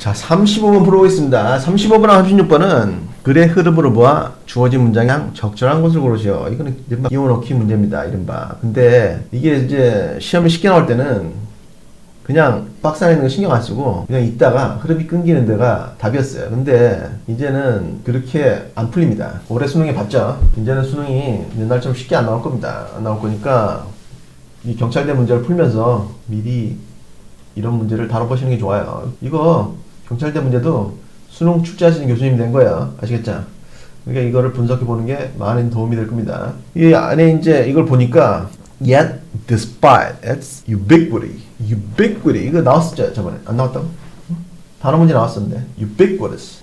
자, 35번 풀어보겠습니다. 35번랑 36번은 글의 흐름으로 보아 주어진 문장의 적절한 것을 고르시오. 이거는 이른바 이용 넣기 문제입니다. 이른바. 근데 이게 이제 시험에 쉽게 나올 때는 그냥 박스 안에 있는 거 신경 안 쓰고 그냥 있다가 흐름이 끊기는 데가 답이었어요. 근데 이제는 그렇게 안 풀립니다. 올해 수능에 봤죠? 이제는 수능이 옛날처럼 쉽게 안 나올 겁니다. 안 나올 거니까 이 경찰대 문제를 풀면서 미리 이런 문제를 다뤄보시는 게 좋아요. 이거 경찰대 문제도 수능 출제하시는 교수님이 된 거예요. 아시겠죠? 그러니까 이거를 분석해 보는 게 많은 도움이 될 겁니다. 이 안에 이제 이걸 보니까 yet despite its ubiquity, ubiquity 이거 나왔었죠 저번에 안 나왔다고? 응? 단어 문제 나왔었는데 ubiquitous,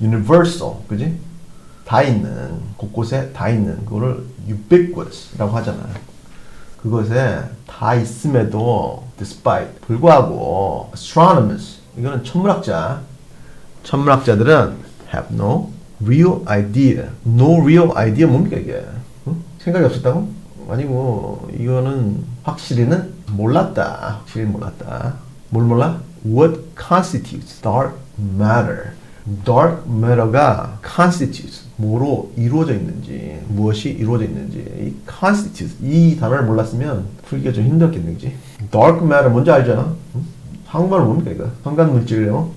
universal, 그지? 다 있는 곳곳에 다 있는 그거를 ubiquitous라고 하잖아요. 그것에 다 있음에도 despite 불구하고 astronomers 이거는 천문학자 천문학자들은 have no real idea no real idea 뭡니까 이게 응? 생각이 없었다고? 아니고 이거는 확실히는 몰랐다 확실히 몰랐다 뭘 몰라? what constitutes dark matter dark matter가 constitutes 뭐로 이루어져 있는지 무엇이 이루어져 있는지 이 constitutes 이 단어를 몰랐으면 풀기가 좀 힘들었겠네 그지 dark matter 뭔지 알죠? 응? 한국말로 뭡니까 이거? 현관 물질이요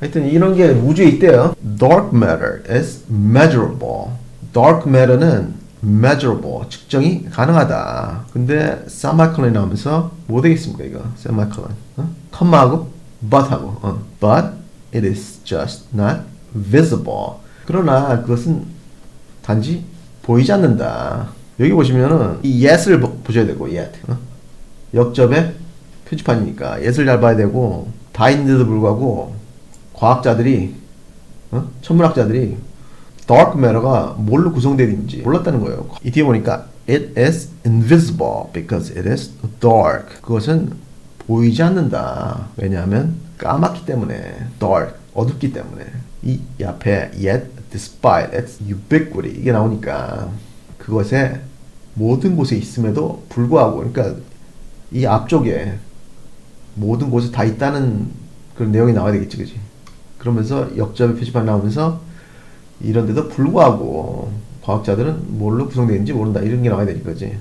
하여튼 이런 게 우주에 있대요 dark matter is measurable dark matter는 measurable 측정이 가능하다 근데 semicolon 나오면서 뭐 되겠습니까 이거 semicolon 어? 컴마하고 but하고 어. but it is just not visible 그러나 그것은 단지 보이지 않는다 여기 보시면은 이 yes을 보- 보셔야 되고 yet 어? 역접의 표지판이니까 yes를 잘 봐야 되고 다 있는데도 불구하고 과학자들이 어? 천문학자들이 dark matter가 뭘로 구성되어 있는지 몰랐다는 거예요. 이 뒤에 보니까 it is invisible because it is dark. 그것은 보이지 않는다. 왜냐하면 까맣기 때문에 dark 어둡기 때문에 이 앞에 yet despite its ubiquity 이게 나오니까 그것에 모든 곳에 있음에도 불구하고 그러니까 이 앞쪽에 모든 곳에 다 있다는 그런 내용이 나와야 되겠지, 그지? 그러면서 역접의 표지판 나오면서 이런데도 불구하고 과학자들은 뭘로 구성되어 있는지 모른다 이런 게 나와야 되는 거지.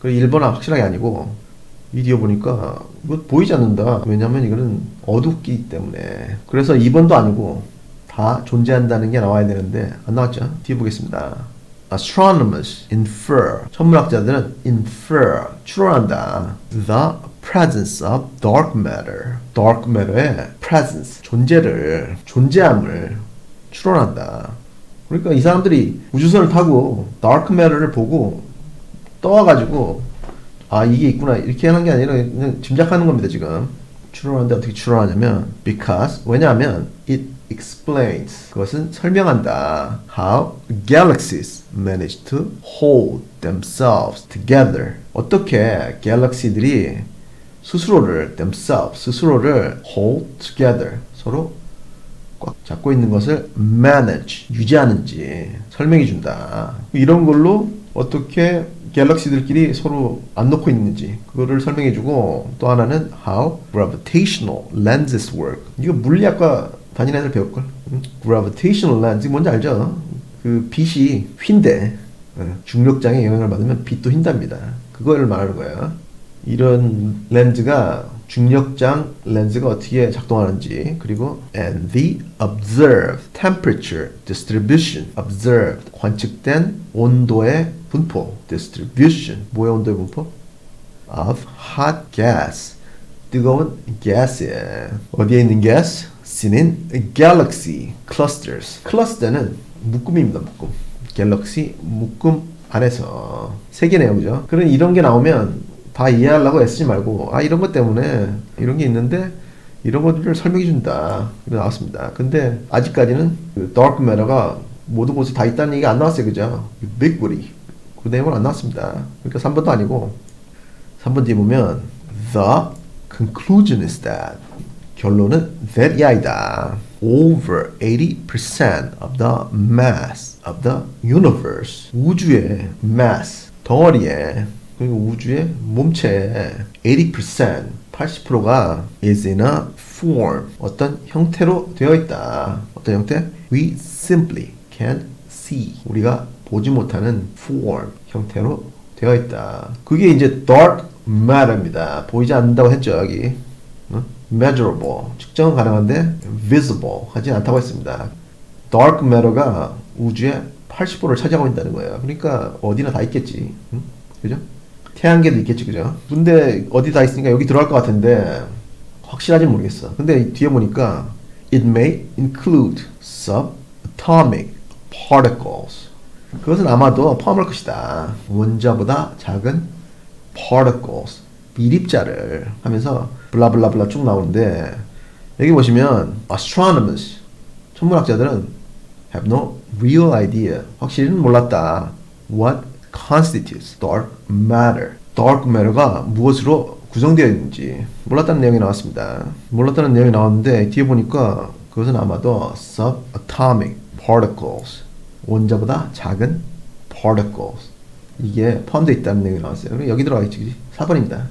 그리고 1번은 확실하게 아니고 이 뒤에 보니까 이거 보이지 않는다. 왜냐면 이거는 어둡기 때문에. 그래서 2번도 아니고 다 존재한다는 게 나와야 되는데 안 나왔죠. 뒤에 보겠습니다. Astronomers infer 천문학자들은 infer 추론한다 the presence of dark matter dark matter의 presence 존재를 존재함을 추론한다. 그러니까 이 사람들이 우주선을 타고 dark matter를 보고 떠와가지고 아 이게 있구나 이렇게 하는 게 아니라 그냥 짐작하는 겁니다 지금 추론하는데 어떻게 추론하냐면 because 왜냐하면 it explains 그것은 설명한다 how galaxies manage to hold themselves together 어떻게 갤럭시들이 스스로를 themselves 스스로를 hold together 서로 꽉 잡고 있는 것을 manage 유지하는지 설명해 준다. 이런 걸로 어떻게 갤럭시들끼리 서로 안 놓고 있는지 그거를 설명해 주고 또 하나는 how gravitational lenses work. 이거 물리학과 다니는 애들 배울 걸. gravitational lens 뭔지 알죠? 그 빛이 휜데 어, 중력장의 영향을 받으면 빛도 휜답니다. 그거를 말하는 거예요. 이런 렌즈가 중력장 렌즈가 어떻게 작동하는지 그리고 and the observed temperature distribution observed 관측된 온도의 분포 distribution 뭐의 온도의 분포 of hot gas 뜨거운 가스에 어디에 있는 seen in galaxy clusters 클러스터는 묶음입니다 묶음 갤럭시 묶음 안에서 세 개네요 그죠 그런 이런 게 나오면 다 이해하려고 애쓰지 말고 아 이런 것 때문에 이런 게 있는데 이런 것들을 설명해 준다. 이거 나왔습니다. 근데 아직까지는 그 dark matter가 모든 곳에 다 있다는 얘기가 안 나왔어요. 그죠? ubiquity 그 내용은 안 나왔습니다. 그러니까 3번도 아니고 3번 뒤에 보면 the conclusion is that 결론은 that 이 아이다. over 80% of the mass of the universe. 우주의 mass 그리고 우주의 몸체의 80% 80%가 is in a form 어떤 형태로 되어 있다. 어떤 형태? We simply can't see 우리가 보지 못하는 form 형태로 되어 있다. 그게 이제 dark matter입니다. 보이지 않는다고 했죠 여기. 어? measurable 측정은 가능한데 visible 하지 않다고 했습니다. dark matter가 우주의 80%를 차지하고 있다는 거예요. 그러니까 어디나 다 있겠지. 응? 그죠? 태양계도 있겠지, 그죠? 근데 어디 다 있으니까 여기 들어갈 것 같은데 확실하진 모르겠어. 근데 뒤에 보니까 it may include subatomic particles. 그것은 아마도 포함할 것이다. 원자보다 작은 particles, 미립자를 하면서 블라블라블라 쭉 나오는데 여기 보시면 astronomers, 천문학자들은 have no real idea, 확실히는 몰랐다. what constitutes dark matter. dark matter가 무엇으로 구성되어 있는지 몰랐다는 내용이 나왔습니다. 몰랐다는 내용이 나왔는데 뒤에 보니까 그것은 아마도 subatomic particles, 원자보다 작은 particles 이게 포함되어 있다는 내용이 나왔어요. 여기 들어가 있지, 그지? 4번입니다.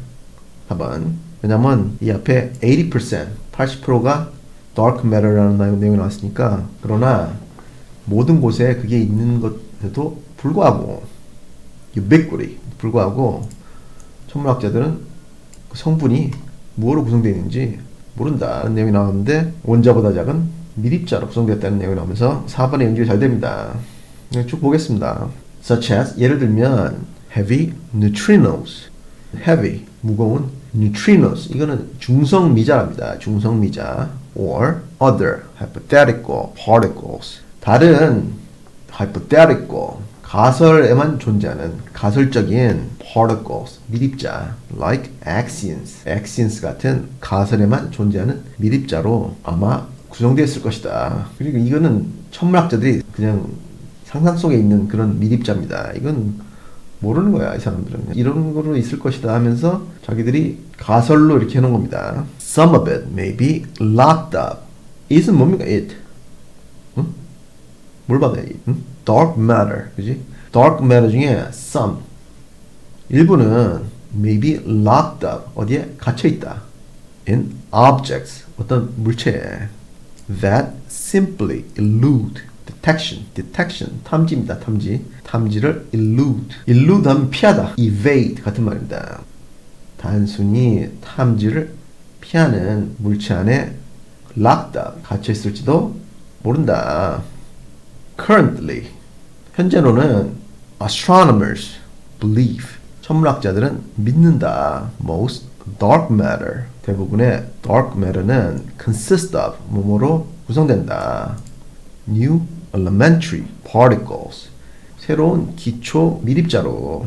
4번. 왜냐면 이 앞에 80%, 80%가 dark matter라는 내용이 나왔으니까 그러나 모든 곳에 그게 있는 것에도 불구하고 ubiquity 불구하고 천문학자들은 그 성분이 무엇으로 구성되어 있는지 모른다는 내용이 나왔는데 원자보다 작은 미립자로 구성되었다는 내용이 나오면서 4번의 연주가 잘 됩니다. 네, 쭉 보겠습니다. such as 예를 들면 heavy neutrinos heavy 무거운 neutrinos 이거는 중성 미자랍니다. 중성 미자 or other hypothetical particles 다른 hypothetical 가설에만 존재하는 가설적인 particles 미립자 like axions axions 같은 가설에만 존재하는 미립자로 아마 구성되었을 것이다. 그리고 이거는 천문학자들이 그냥 상상 속에 있는 그런 미립자입니다. 이건 모르는 거야 이 사람들은 이런 거로 있을 것이다 하면서 자기들이 가설로 이렇게 해놓은 겁니다. Some of it may be locked up. it은 뭡니까 it? 응? 뭘 받아야 it? 응? Dark matter, 그지? Dark matter 중에 some 일부는 may be locked up 어디에 갇혀 있다. In objects 어떤 물체에 that simply elude detection, detection 탐지입니다. 탐지. 탐지를 elude. elude 하면 피하다. evade 같은 말입니다. 단순히 탐지를 피하는 물체 안에 locked up 갇혀 있을지도 모른다. Currently 현재로는 astronomers believe 천문학자들은 믿는다. most dark matter 대부분의 dark matter는 consist of 뭐뭐로 구성된다. new elementary particles 새로운 기초 미립자로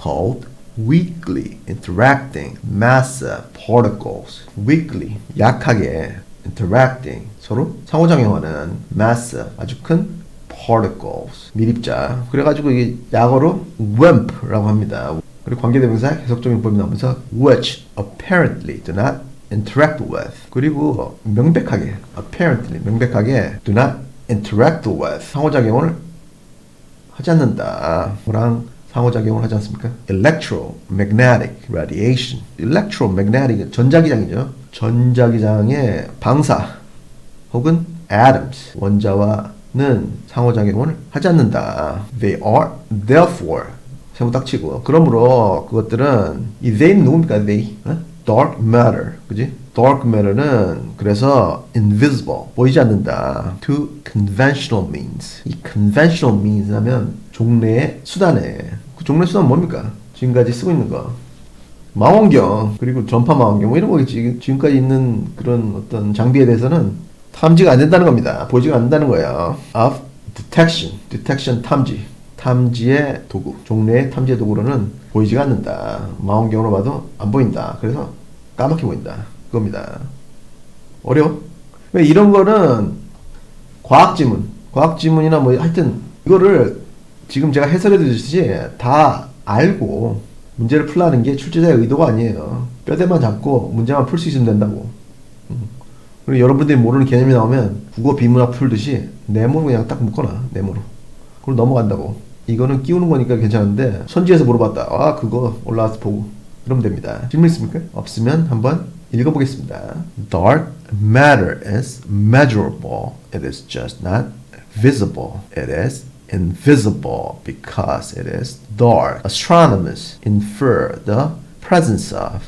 called weakly interacting massive particles weakly 약하게 interacting 서로 상호작용하는 massive 아주 큰 particles 미립자 그래가지고 이게 약어로 WIMP라고 합니다 그리고 관계대명사 해석적인 법이 나오면서 which apparently do not interact with 그리고 명백하게 apparently 명백하게 do not interact with 상호작용을 하지 않는다. 뭐랑 상호작용을 하지 않습니까? electromagnetic radiation. electromagnetic 전자기장이죠. 전자기장의 방사 혹은 atoms 원자와 는 상호작용을 하지 않는다. They are therefore 세모 딱 치고 그러므로 그것들은 이 they는 누굽니까? they 어? dark matter 그지? dark matter는 그래서 invisible 보이지 않는다 to conventional means 이 conventional means 하면 종래의 수단에 그 종래 수단 뭡니까? 지금까지 쓰고 있는 거 망원경 그리고 전파 망원경 뭐 이런 거겠지 지금까지 있는 그런 어떤 장비에 대해서는 탐지가 안 된다는 겁니다 보이지가 않는다는 거예요 of detection detection 탐지 탐지의 도구 종래의 탐지의 도구로는 보이지가 않는다 망원경으로 봐도 안 보인다 그래서 까맣게 보인다 그겁니다 어려워? 왜 이런 거는 과학 지문 과학 지문이나 뭐 하여튼 이거를 지금 제가 해설해 드렸듯이 다 알고 문제를 풀라는 게 출제자의 의도가 아니에요. 뼈대만 잡고 문제만 풀 수 있으면 된다고. 음. 그리고 여러분들이 모르는 개념이 나오면 국어 비문학 풀듯이 네모로 그냥 딱 묶어놔. 네모로. 그럼 넘어간다고. 이거는 끼우는 거니까 괜찮은데 선지에서 물어봤다. 아 그거 올라와서 보고. 그러면 됩니다. 질문 있습니까? 없으면 한번 읽어보겠습니다. Dark matter is measurable. It is just not visible. It is invisible because it is dark. Astronomers infer the presence of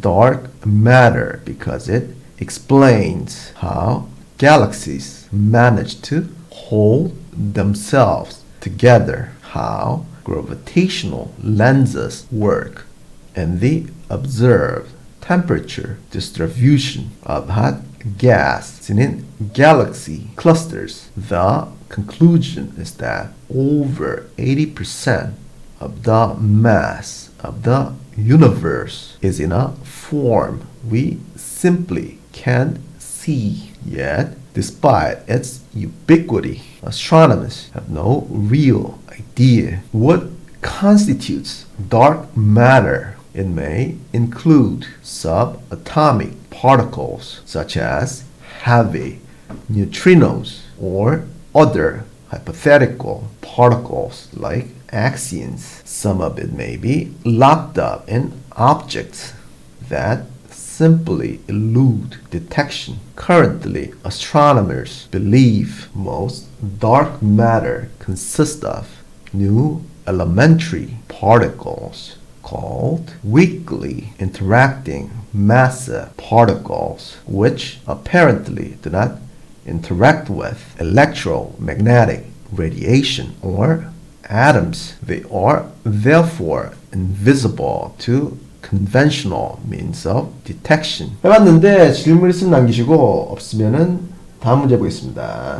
dark matter because it explains how galaxies manage to hold themselves together, how gravitational lenses work, and the observed temperature distribution of hot gas in galaxy clusters. The conclusion is that over 80% of the mass of the universe is in a form we simply can't see. Yet, despite its ubiquity, astronomers have no real idea what constitutes dark matter. It may include subatomic particles such as heavy neutrinos or other hypothetical particles like axions. Some of it may be locked up in objects that simply elude detection. Currently, astronomers believe most dark matter consists of new elementary particles called weakly interacting massive particles, which apparently do not interact with electromagnetic radiation or atoms. They are therefore invisible to conventional means of detection. 해봤는데 질문 있으면 남기시고 없으면은 다음 문제 보겠습니다.